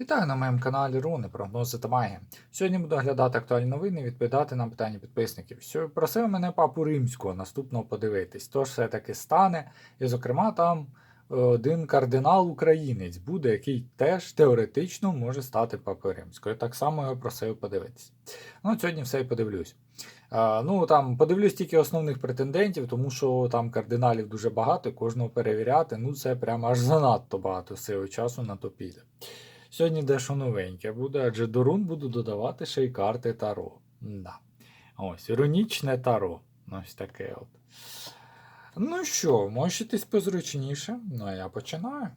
Вітаю на моєму каналі Руни, прогнози та магія. Сьогодні буду оглядати актуальні новини і відповідати на питання підписників. Що просив мене папу римського наступного подивитись. Тож все таки стане. І, зокрема, там е, один кардинал українець буде, який теж теоретично може стати папою римською. Так само його просив подивитись. Ну, сьогодні все і подивлюсь. Е, ну там подивлюсь тільки основних претендентів, тому що там кардиналів дуже багато, кожного перевіряти. Ну це прямо аж занадто багато сили часу на то піде. Сьогодні дещо новеньке буде, адже до рун буду додавати ще й карти Таро. Да. Ось, іронічне Таро. Ось таке от. Ну що, можетесь позручніше? Ну, а я починаю.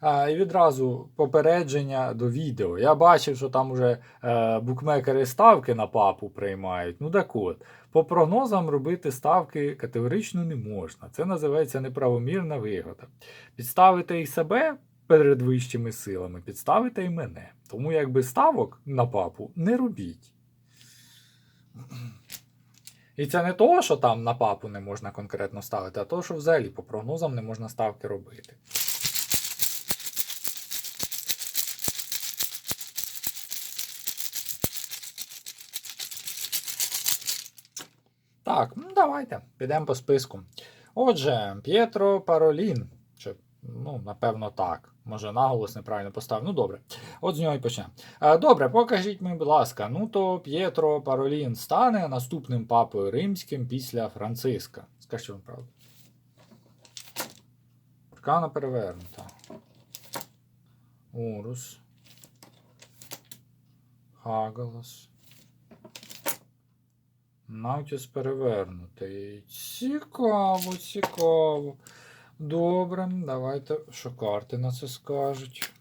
А, і відразу попередження до відео. Я бачив, що там уже е, букмекери ставки на папу приймають. Ну так от, по прогнозам робити ставки категорично не можна. Це називається неправомірна вигода. Підставити і себе перед вищими силами, підставите і мене. Тому якби ставок на папу не робіть. І це не того, що там на папу не можна конкретно ставити, а того, що взагалі по прогнозам не можна ставки робити. Так, ну давайте, підемо по списку. Отже, П'єтро Паролін. Ну, напевно, так. Може, наголос неправильно поставив. Ну, добре. От з нього і почнемо. Е, Добре, покажіть мені, будь ласка, ну то П'єтро Паролін стане наступним папою римським після Франциска. Скажіть вам правду. Аркана перевернута. Урус. Хагалас. Навтіс перевернутий. Цікаво, цікаво. Добре, давайте, що карти на це скажуть.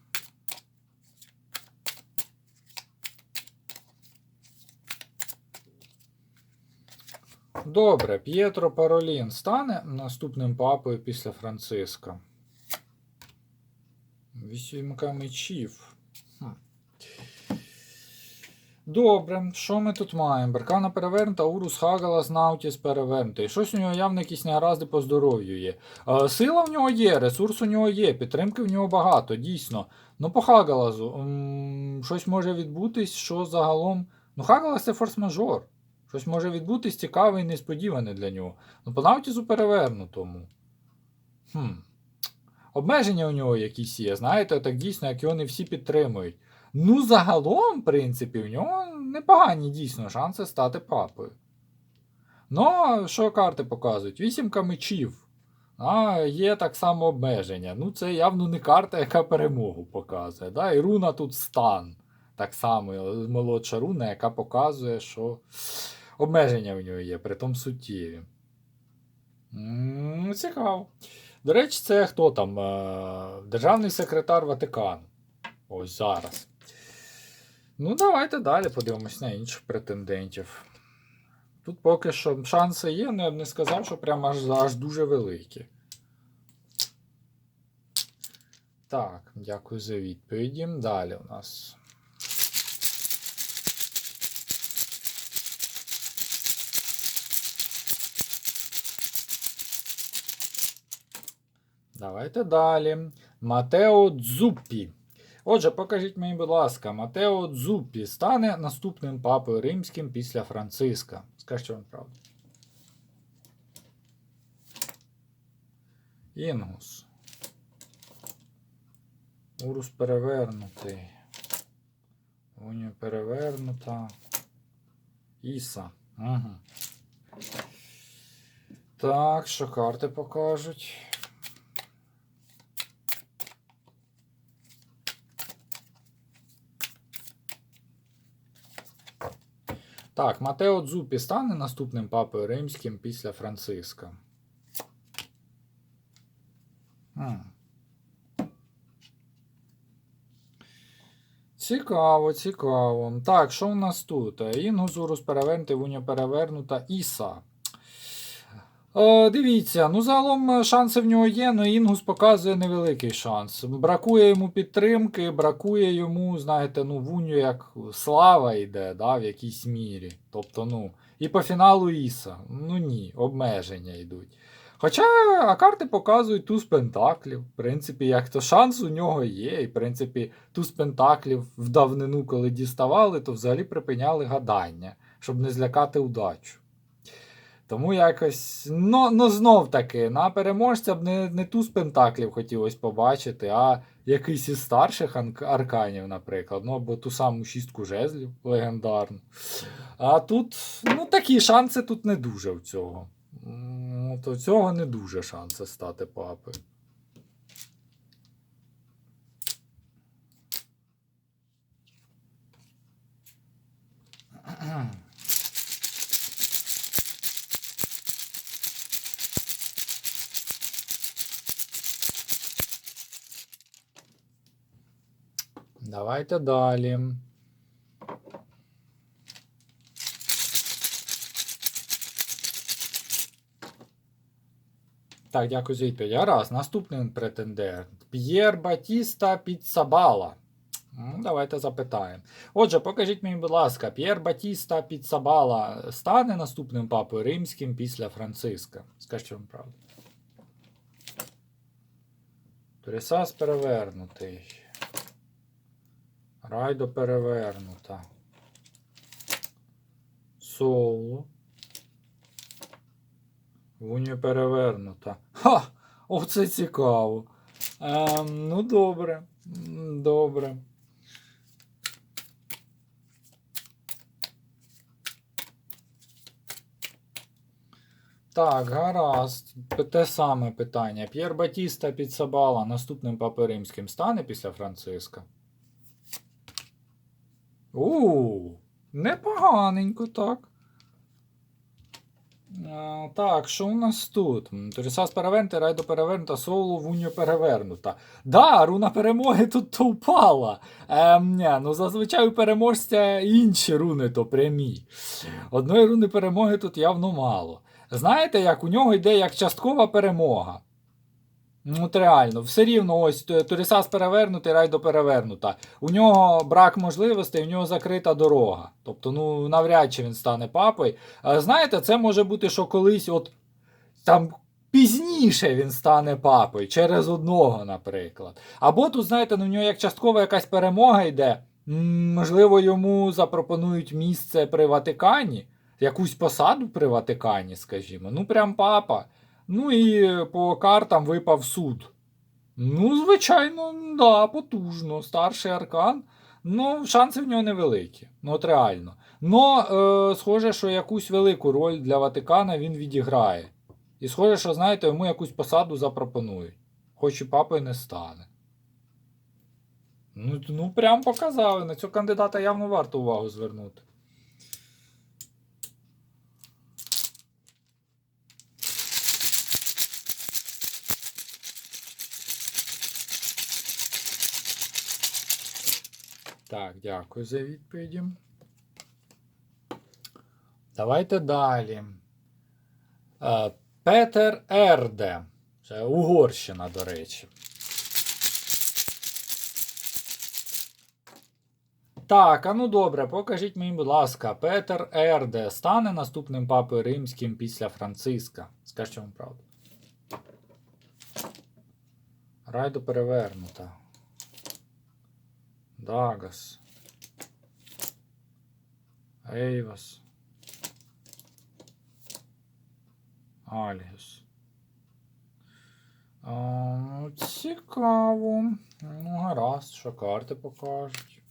Добре, П'єтро Паролін стане наступним папою після Франциска. Вісімка мечів. Добре, що ми тут маємо? Беркана перевернута, Урус Хагалас, Наутіс перевернутий. Щось у нього явно якісь негаразди по здоров'ю є. Е, сила в нього є, ресурс у нього є, підтримки в нього багато, дійсно. Ну, по Хагалазу. м, щось може відбутись, що загалом. Ну, Хагалас це форс-мажор. Щось може відбутись цікаве і несподіване для нього. Ну, по Наутісу перевернутому. Хм. Обмеження у нього якісь є, знаєте, так дійсно, як його не всі підтримують. Ну, загалом, в принципі, в нього непогані дійсно шанси стати папою. Ну, що карти показують? Вісімка мечів. А є так само обмеження. Ну, це явно не карта, яка перемогу показує. Да? І руна тут стан. Так само, молодша руна, яка показує, що обмеження в нього є, притом суттєві. М, Цікаво. До речі, це хто там? Е, Державний секретар Ватикану. Ось зараз. Ну, давайте далі подивимось на інших претендентів. Тут поки що шанси є, але я б не сказав, що прямо аж, аж дуже великі. Так, дякую за відповіді. Далі у нас. Давайте далі. Матео Дзуппі. Отже, покажіть мені, будь ласка, Матео Дзуппі стане наступним папою римським після Франциска. Скажіть вам правду. Інгус. Урус перевернутий. Унію перевернута. Іса. Угу. Так, що карти покажуть? Так, Матео Дзупі стане наступним папою римським після Франциска. Хм. Цікаво, цікаво. Так, що у нас тут? Інгузурус перевернути, Вуня перевернута, Іса. Е, дивіться, ну загалом е, шанси в нього є, але Інгус показує невеликий шанс. Бракує йому підтримки, бракує йому, знаєте, ну, Вуню як слава йде, да, в якійсь мірі. Тобто, ну, і по фіналу Іса. Ну ні, обмеження йдуть. Хоча а карти показують туз пентаклів. В принципі, як то шанс у нього є. І в принципі, туз пентаклів в давнину, коли діставали, то взагалі припиняли гадання, щоб не злякати удачу. Тому якось, ну, ну знов таки, на переможця б не, не туз пентаклів хотілося побачити, а якийсь із старших арканів, наприклад. Ну або ту саму шістку жезлів легендарну. А тут, ну, такі шанси тут не дуже в цього. От цього не дуже шанси стати папою. Давайте далі. Так, дякую за відповідь. Гаразд, наступний претендент. П'єр Батіста Піццабала. М, Давайте запитаємо. Отже, покажіть мені, будь ласка, П'єр Батіста Піццабала стане наступним папою римським після Франциска? Скажіть вам правду. Турісас перевернутий. Райдо перевернута. Соло. Вуньо перевернута. Ха! Оце цікаво. Ем, ну, добре. Добре. Так, гаразд. Те саме питання. П'єр Батіста Піцабала наступним папи римським стане після Франциска? У, непоганенько, так. А, так, що у нас тут? Торісас перевернута, Райдо перевернута, Соло Вуньо перевернута. Да, руна перемоги тут то впала. Ем, ні, ну зазвичай у переможця інші руни то прямі. Одної руни перемоги тут явно мало. Знаєте, як у нього йде як часткова перемога. Ну, от реально, все рівно ось Т- Торісас перевернутий, Райдо перевернута. У нього брак можливостей, у нього закрита дорога. Тобто, ну, навряд чи він стане папою. Знаєте, це може бути, що колись, от там пізніше він стане папою, через одного, наприклад. Або тут, знаєте, ну, в нього як часткова якась перемога йде. Можливо, йому запропонують місце при Ватикані, якусь посаду при Ватикані, скажімо. Ну, прям папа. Ну і по картам випав суд. Ну, звичайно, да, потужно. Старший аркан. Ну, шанси в нього невеликі. Ну, от реально. Но е, схоже, що якусь велику роль для Ватикана він відіграє. І схоже, що, знаєте, йому якусь посаду запропонують. Хоч і папою не стане. Ну, ну прям показали. На цього кандидата явно варто увагу звернути. Так, дякую за відповіді. Давайте далі. Е, Петер Ерде. Це Угорщина, до речі. Так, а ну добре, покажіть мені, будь ласка, Петер Ерде стане наступним папою римським після Франциска. Скажіть вам правду. Райдо перевернута. Дагас. Ейвас. Альгіс. А, цікаво. Ну, гаразд, що карти покажуть.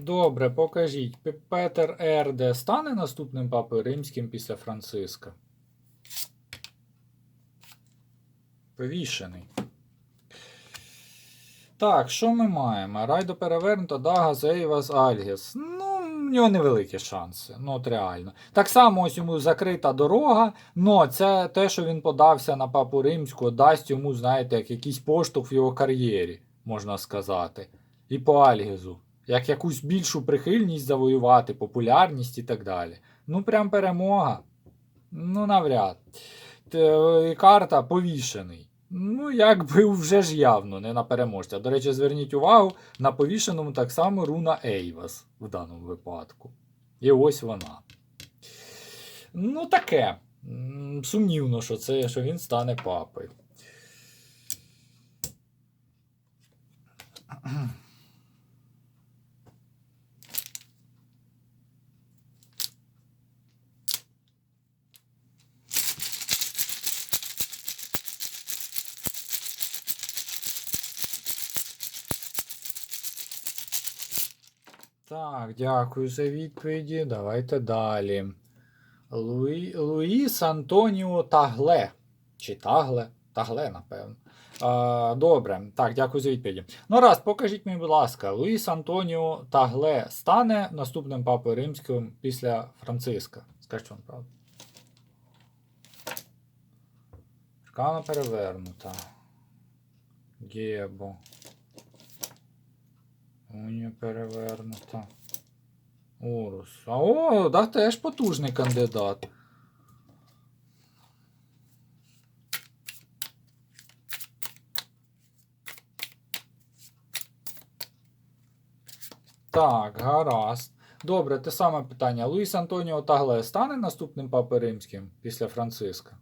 Добре, покажіть. Петер Ерде стане наступним папою римським після Франциска? Повішений. Так, що ми маємо? Райдо перевернуто, Дага, Зейвас, Альгіс. Ну, в нього невеликі шанси. Ну, от реально. Так само ось йому закрита дорога, но це те, що він подався на папу римську, дасть йому, знаєте, як якийсь поштовх в його кар'єрі, можна сказати. І по Альгізу. Як якусь більшу прихильність завоювати, популярність і так далі. Ну, прям перемога. Ну, навряд. І карта повішений. Ну, якби вже ж явно, не на переможця. До речі, зверніть увагу, на повішеному так само руна Ейвас в даному випадку. І ось вона. Ну, таке. Сумнівно, що це, що він стане папою. Так, дякую за відповіді. Давайте далі. Луї... Луїс Антоніо Тагле. Чи Тагле? Тагле, напевно. А, добре, так, дякую за відповіді. Ну раз, покажіть мені, будь ласка, Луїс Антоніо Тагле стане наступним папою римським після Франциска. Скажіть вам правду. Аркана перевернута. Гебо. Унія перевернута. Урус. А о, да, теж потужний кандидат. Так, гаразд. Добре, те саме питання. Луїс Антоніо Тагле стане наступним папою римським після Франциска?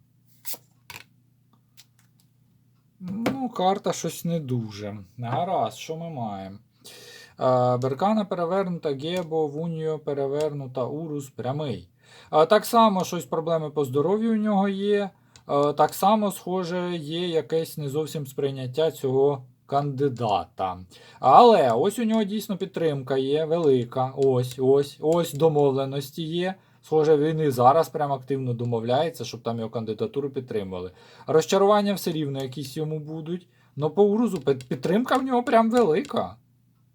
Ну, карта щось не дуже. Гаразд, що ми маємо? Беркана перевернута, Гебо, Вуньо перевернута, Урус прямий. Так само щось проблеми по здоров'ю у нього є. Так само, схоже, є якесь не зовсім сприйняття цього кандидата. Але ось у нього дійсно підтримка є велика. Ось, ось, ось домовленості є. Схоже, він і зараз прям активно домовляється, щоб там його кандидатуру підтримували. Розчарування все рівно якісь йому будуть. Ну, по Урузу підтримка в нього прям велика.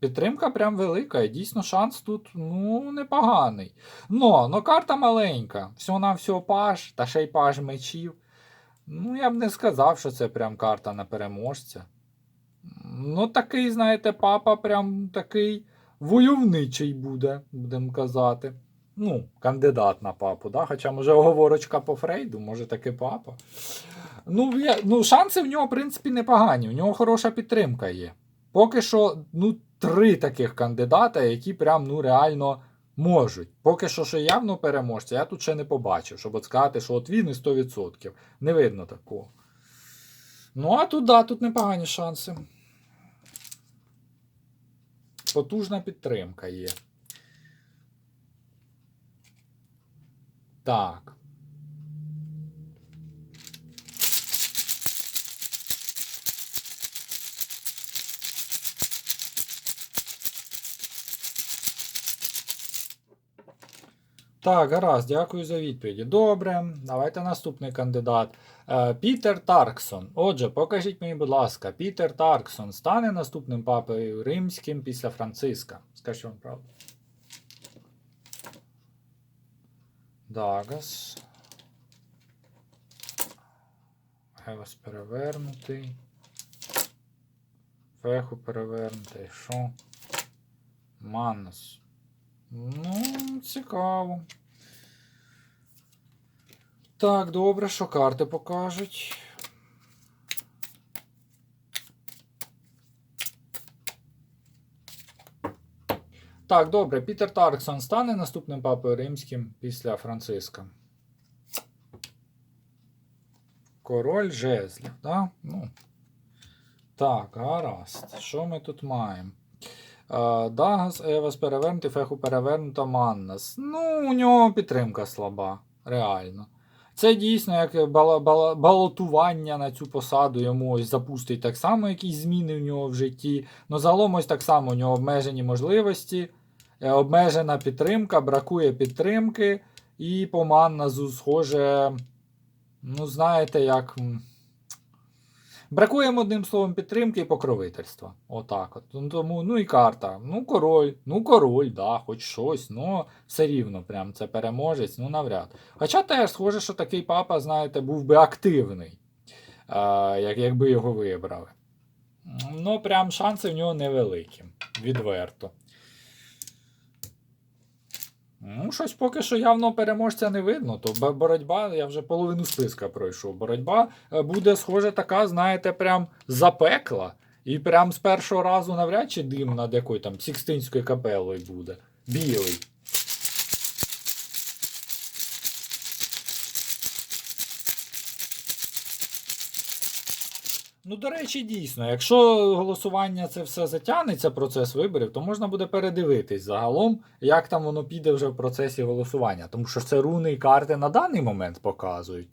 Підтримка прям велика, і дійсно шанс тут ну, непоганий. Но, но карта маленька. Всього на всього паж, та ще й паж мечів. Ну, я б не сказав, що це прям карта на переможця. Ну, такий, знаєте, папа прям такий войовничий буде, будемо казати. Ну, кандидат на папу, да? хоча, може, оговорочка по Фрейду, може таки папа. Ну, я, ну, шанси в нього, в принципі, непогані. У нього хороша підтримка є. Поки що, ну, три таких кандидата, які прям ну, реально можуть. Поки що, що явно переможця, я тут ще не побачив, щоб от сказати, що от він і 100%. Не видно такого. Ну, а тут, да, тут непогані шанси. Потужна підтримка є. Так. Так, гаразд, дякую за відповіді. Добре, давайте наступний кандидат. Е, Пітер Тарксон. Отже, покажіть мені, будь ласка, Пітер Тарксон стане наступним папою римським після Франциска. Скажіть вам правду. Дагас. Евас перевернутий. Феху перевернутий. Що? Маннус. Ну, цікаво. Так, добре, що карти покажуть. Так, добре, Пітер Тарксон стане наступним папою римським після Франциска. Король жезлів, да? Ну. Так, гаразд. Що ми тут маємо? Е, Дагас, Евас перевернутий, Феху перевернута, Маннас. Ну, у нього підтримка слаба, реально. Це дійсно як бала, бала, балотування на цю посаду йому ось запустить так само якісь зміни в нього в житті. Ну, загалом ось так само у нього обмежені можливості, е, обмежена підтримка, бракує підтримки. І по Манназу, схоже, ну, знаєте, як. М, Бракує їм, одним словом підтримки і покровительства. Отак от. Ну, Тому, ну і карта. Ну, король, ну король, да, хоч щось, ну все рівно, прям це переможець, ну навряд. Хоча теж схоже, що такий папа, знаєте, був би активний, е, як, якби його вибрали. Ну, прям шанси в нього невеликі. Відверто. Ну, щось поки що явно переможця не видно. То боротьба, я вже половину списка пройшов. Боротьба е, буде, схоже, така, знаєте, прям запекла. І прям з першого разу навряд чи дим над якою там Сікстинською капелою буде. Білий. Ну, до речі, дійсно, якщо голосування це все затягнеться, процес виборів, то можна буде передивитись загалом, як там воно піде вже в процесі голосування. Тому що це руни і карти на даний момент показують.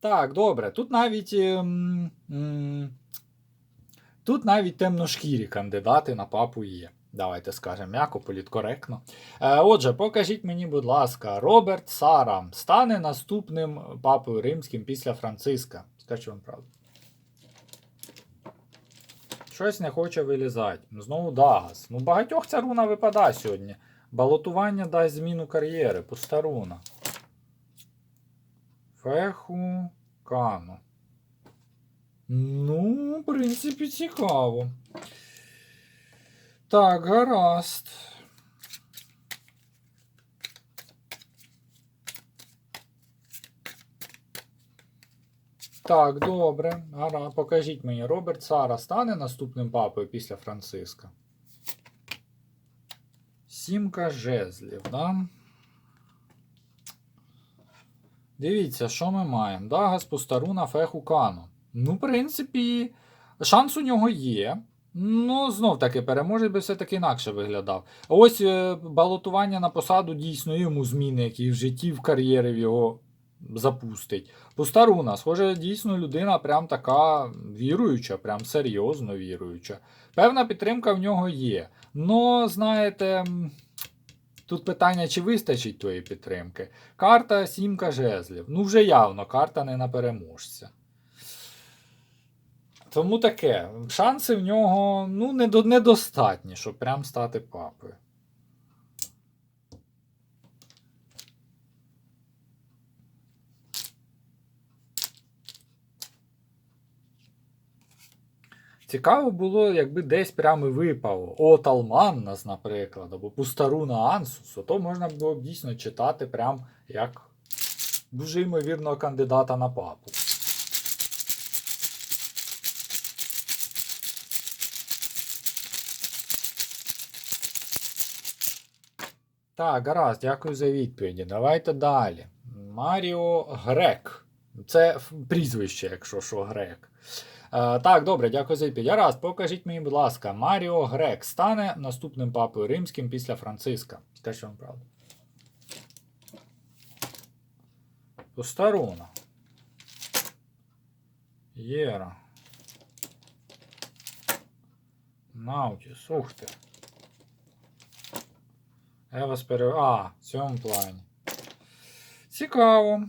Так, добре. Тут навіть. ем, м, Тут навіть темношкірі кандидати на папу є. Давайте скажемо м'яко, політкоректно. Е, отже, покажіть мені, будь ласка, Роберт Сара стане наступним папою римським після Франциска. Скажу вам правду. Щось не хоче вилізати. Знову Дагас. Ну, багатьох ця руна випадає сьогодні. Балотування дасть зміну кар'єри. Пуста руна. Феху Кану. Ну, в принципі, цікаво. Так, гаразд. Так, добре. Гара, покажіть мені, Роберт Сара стане наступним папою після Франциска. Сімка жезлів, да? Дивіться, що ми маємо. Дагас, Пустаруна, Феху, Кану. Ну, в принципі, шанс у нього є. Ну, знов таки, переможець би все-таки інакше виглядав. Ось е, балотування на посаду дійсно йому зміни, які в житті, в кар'єрі в його запустить. Пустаруна, схоже, дійсно людина прям така віруюча, прям серйозно віруюча. Певна підтримка в нього є. Ну, знаєте, тут питання, чи вистачить тої підтримки. Карта сімка жезлів. Ну, вже явно, карта не на переможця. Тому таке. Шанси в нього ну, недостатні, щоб прям стати папою. Цікаво було, якби десь прямо і випав От Алманнас, наприклад, або Пустаруна Ансус, то можна було б дійсно читати прям як дуже ймовірного кандидата на папу. Так, гаразд, дякую за відповіді. Давайте далі. Маріо Грек. Це прізвище, якщо що, Грек. Е, так, добре, дякую за відповідь. Гаразд, покажіть мені, будь ласка, Маріо Грек стане наступним папою римським після Франциска. Скажіть вам правду. Постаруна. Єра. Наутіс. Ух ти. Я вас пере... А, в цьому плані. Цікаво.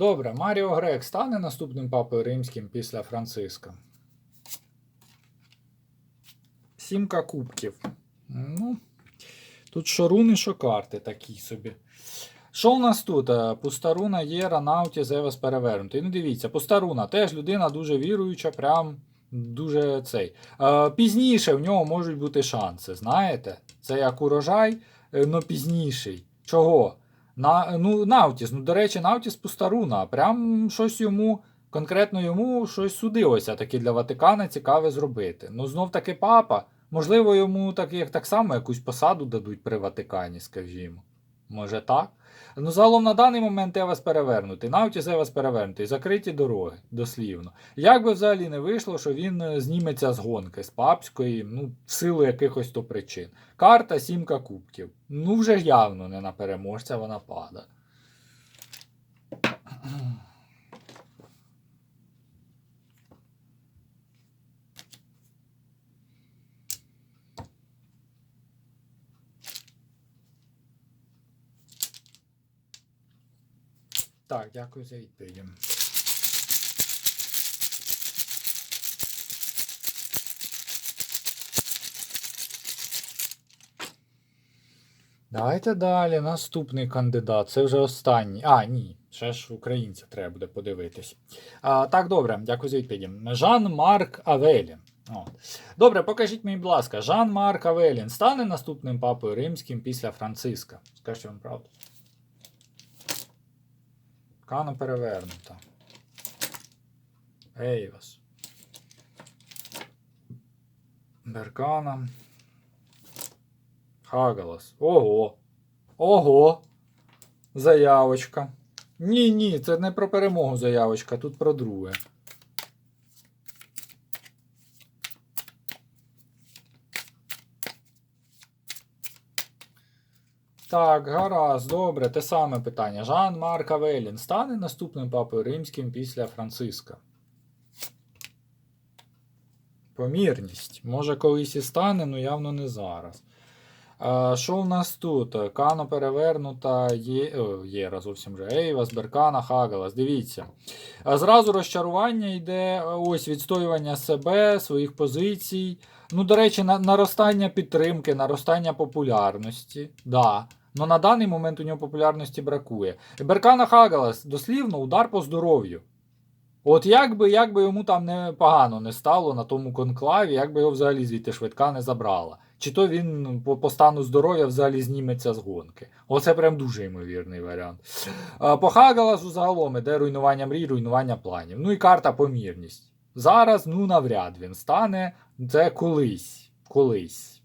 Добре, Маріо Грек стане наступним папою римським після Франциска. Сімка кубків. Ну, тут що руни, що карти такі собі. Що у нас тут? Е, Пустаруна, Єра, Науті, Зевес перевернутий. Ну, дивіться, Пустаруна теж людина дуже віруюча, прям дуже цей. Е, Пізніше в нього можуть бути шанси, знаєте? Це як урожай, але пізніший. Чого? На, ну, Наутіс, ну, до речі, Наутіс Пустаруна. Прям щось йому, конкретно йому щось судилося таке для Ватикана цікаве зробити. Ну, знов таки папа. Можливо, йому так, як, так само якусь посаду дадуть при Ватикані, скажімо. Може так? Ну, загалом на даний момент я вас перевернутий. Наутіс це вас перевернутий. Закриті дороги, дослівно. Як би взагалі не вийшло, що він е, зніметься з гонки, з папської, ну, в силу якихось то причин. Карта сімка кубків. Ну, вже явно не на переможця вона пада. Так, дякую за відповіді. Давайте далі. Наступний кандидат. Це вже останній. А, ні, ще ж українця треба буде подивитись. А, Так, добре, дякую за відповіді. Жан-Марк Авелін. От. Добре, покажіть мені, будь ласка, Жан-Марк Авелін стане наступним папою римським після Франциска. Скажіть вам правду. Кано перевернута. Ейвас. Беркана. Хагалас. Ого. Ого. Заявочка. Ні, ні, це не про перемогу заявочка, тут про друге. Так, гаразд, добре, те саме питання. Жан Марк Авелін стане наступним папою римським після Франциска. Помірність. Може, колись і стане, але явно не зараз. А, Що в нас тут? Кано перевернута, є, о, Єра зовсім вже. Ейвас, Беркана, Хагалас. Дивіться. А Зразу розчарування йде ось відстоювання себе, своїх позицій. Ну, до речі, на, наростання підтримки, наростання популярності. Да. Ну на даний момент у нього популярності бракує. Беркана Хагалас, дослівно, удар по здоров'ю. От як би, як би йому там не погано не стало на тому конклаві, як би його взагалі звідти швидка не забрала. Чи то він по, по стану здоров'я взагалі зніметься з гонки. Оце прям дуже ймовірний варіант. По Хагаласу загалом іде руйнування мрій, руйнування планів. Ну і карта помірність. Зараз, ну навряд він стане. Це колись. Колись.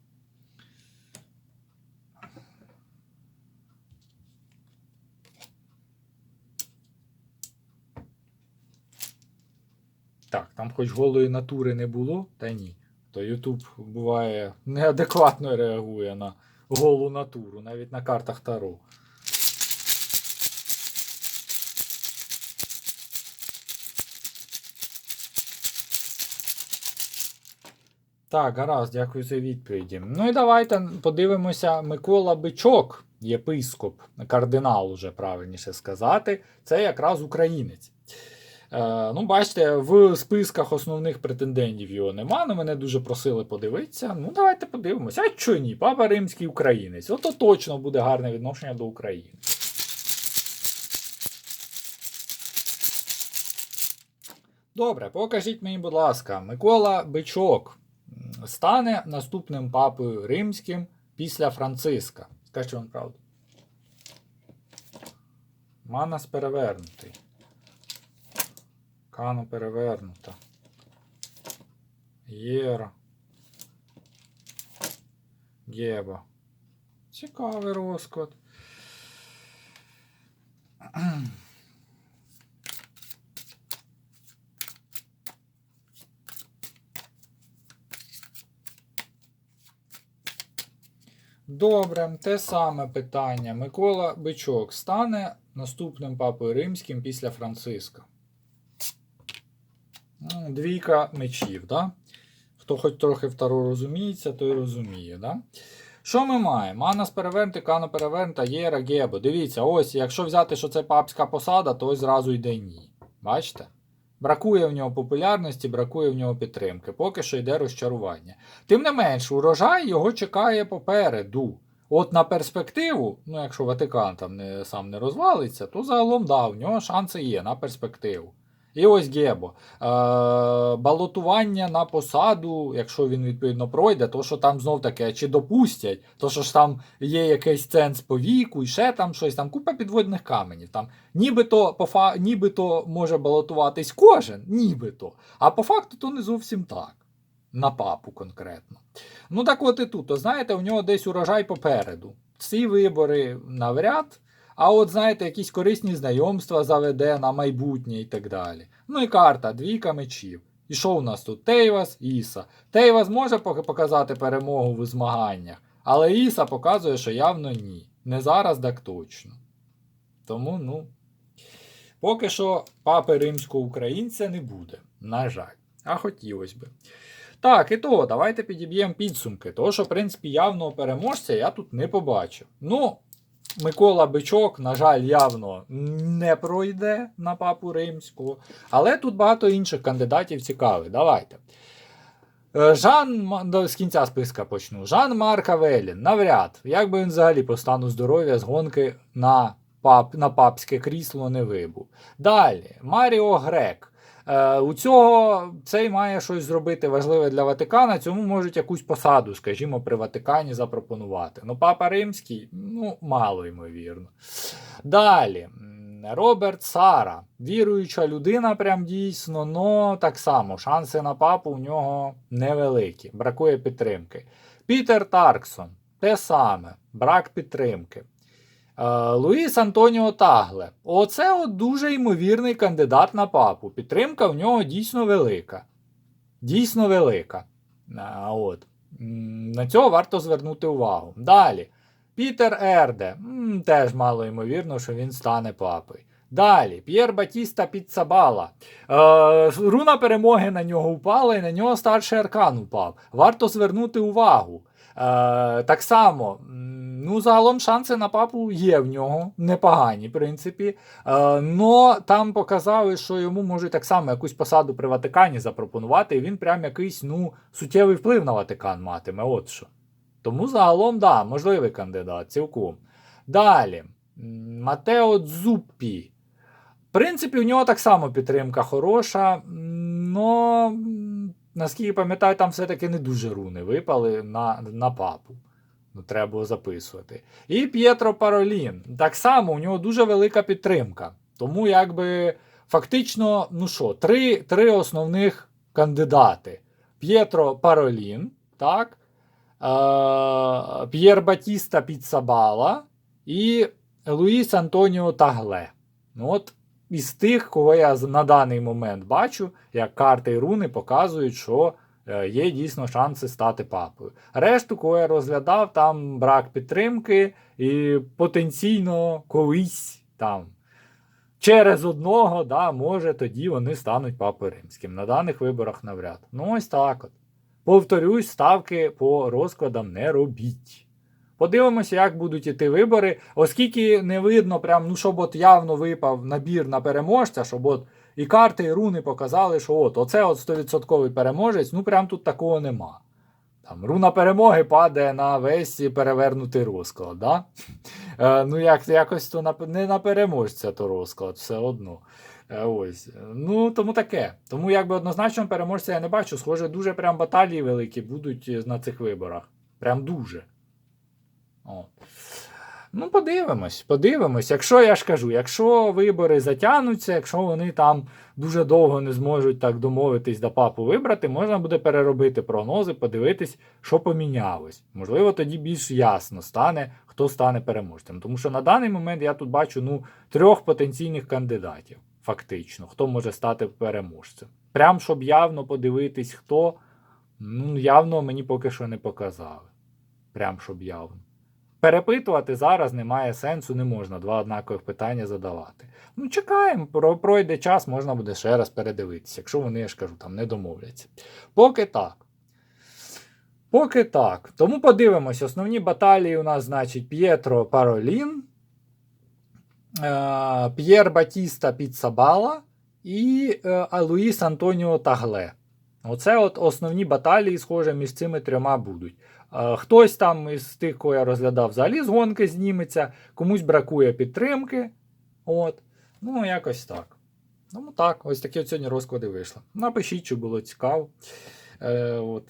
Так, там хоч голої натури не було, та ні. То Ютуб буває неадекватно реагує на голу натуру, навіть на картах Таро. Так, гаразд, дякую за відповіді. Ну і давайте подивимося Микола Бичок, єпископ, кардинал, уже правильніше сказати. Це якраз українець. Е, ну, бачите, в списках основних претендентів його нема, але мене дуже просили подивитися. Ну, давайте подивимося. А чого ні? Папа римський українець. Ото точно буде гарне відношення до України. Добре, покажіть мені, будь ласка, Микола Бичок стане наступним папою римським після Франциска. Скажіть вам правду. Манас перевернутий. Кано перевернута. Єра. Геба. Цікавий розклад. Добре, те саме питання. Микола Бичок стане наступним папою римським після Франциска. Двійка мечів, да? Хто хоч трохи в Таро розуміється, той розуміє, да? Що ми маємо? Манас перевернути, Кано перевернута, Єра, Гебо. Дивіться, ось, якщо взяти, що це папська посада, то ось зразу йде ні. Бачите? Бракує в нього популярності, бракує в нього підтримки. Поки що йде розчарування. Тим не менш, урожай його чекає попереду. От на перспективу, ну якщо Ватикан там не, сам не розвалиться, то загалом да, в нього шанси є на перспективу. І ось Гебо. Е, балотування на посаду, якщо він відповідно пройде, то що там знов таке, чи допустять, то що ж там є якийсь ценз по віку, і ще там щось, там купа підводних каменів. Там нібито, по фа, нібито може балотуватись кожен, нібито. А по факту то не зовсім так. На папу конкретно. Ну так от і тут, то знаєте, у нього десь урожай попереду. Ці вибори навряд. А от, знаєте, якісь корисні знайомства заведе на майбутнє і так далі. Ну і карта, двійка мечів. І що у нас тут? Тейвас, Іса. Тейвас може показати перемогу в змаганнях, але Іса показує, що явно ні. Не зараз, так точно. Тому, ну. Поки що папи римського українця не буде. На жаль. А хотілося би. Так, і то, давайте підіб'ємо підсумки. Того, що, в принципі, явного переможця я тут не побачив. Ну, Микола Бичок, на жаль, явно не пройде на папу римського. Але тут багато інших кандидатів цікавих. Давайте. Е, Жан з кінця списка почну. Жан Марк Авелін. Навряд. Як би він взагалі по стану здоров'я з гонки на, пап, на папське крісло не вибув. Далі, Маріо Грек. Е, у цього цей має щось зробити важливе для Ватикана. Цьому можуть якусь посаду, скажімо, при Ватикані запропонувати. Ну, папа римський, ну, мало ймовірно. Далі. Роберт Сара, віруюча людина, прям дійсно, но так само шанси на папу у нього невеликі, бракує підтримки. Пітер Тарксон, те саме, брак підтримки. Е, Луїс Антоніо Тагле. Оце от дуже ймовірний кандидат на папу. Підтримка в нього дійсно велика. Дійсно велика. От. На цього варто звернути увагу. Далі. Пітер Ерде. Теж мало ймовірно, що він стане папою. Далі, П'єр Батіста Піццабала. Е, руна перемоги на нього впала, і на нього старший аркан упав. Варто звернути увагу. Е, так само, ну, загалом шанси на папу є в нього, непогані, в принципі. Е, но там показали, що йому можуть так само якусь посаду при Ватикані запропонувати, і він прям якийсь ну, суттєвий вплив на Ватикан матиме. От що. Тому загалом, да, можливий кандидат, цілком. Далі. Матео Дзуппі. В принципі, у нього так само підтримка хороша, но наскільки пам'ятаю, там все-таки не дуже руни випали на, на папу. Ну, треба було записувати. І П'єтро Паролін. Так само у нього дуже велика підтримка. Тому, якби фактично, ну що, три, три основних кандидати: П'єтро Паролін, так, е, П'єр Батіста Піцабала і Луїс Антоніо Тагле. Ну, от із тих, кого я на даний момент бачу, як карти і руни показують, що е, є дійсно шанси стати папою. Решту, кого я розглядав, там брак підтримки і потенційно колись там. Через одного, да, може, тоді вони стануть папою римським. На даних виборах навряд. Ну, ось так от. Повторюсь, ставки по розкладам не робіть. Подивимося, як будуть іти вибори, оскільки не видно, прям, ну, щоб от явно випав набір на переможця, щоб от і карти, і руни показали, що от оце от 100% переможець, ну прям тут такого нема. Там руна перемоги падає на весь перевернутий розклад. Да? Е, ну, як, якось то на, не на переможця то розклад, все одно. Е, ось. Ну, тому таке. Тому якби однозначно переможця я не бачу. Схоже, дуже прям баталії великі будуть е, на цих виборах. Прям дуже. Ну, подивимось, подивимось. Якщо я ж кажу, якщо вибори затягнуться, якщо вони там дуже довго не зможуть так домовитись до папу вибрати, можна буде переробити прогнози, подивитись, що помінялось. Можливо, тоді більш ясно стане, хто стане переможцем. Тому що на даний момент я тут бачу ну, трьох потенційних кандидатів, фактично, хто може стати переможцем. Прям щоб явно подивитись, хто, ну, явно мені поки що не показали. Прям щоб явно. Перепитувати зараз немає сенсу, не можна два однакових питання задавати. Ну, чекаємо, про- пройде час, можна буде ще раз передивитися, якщо вони, я ж кажу, там не домовляться. Поки так. Поки так. Тому подивимось, основні баталії у нас, значить, П'єтро Паролін, е, П'єр Батіста Піцабала і е, Луїс Антоніо Тагле. Оце от основні баталії, схоже, між цими трьома будуть. Е, Хтось там із тих, кого я розглядав, взагалі з гонки зніметься, комусь бракує підтримки. От. Ну, якось так. Ну, так, ось такі от сьогодні розклади вийшли. Напишіть, чи було цікаво. Е, от.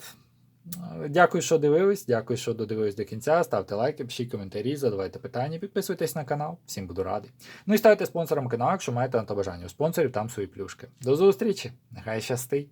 Е, Дякую, що дивились. Дякую, що додивились до кінця. Ставте лайки, пишіть коментарі, задавайте питання, підписуйтесь на канал. Всім буду радий. Ну і ставте спонсором каналу, якщо маєте на то бажання. У спонсорів там свої плюшки. До зустрічі! Нехай щастить!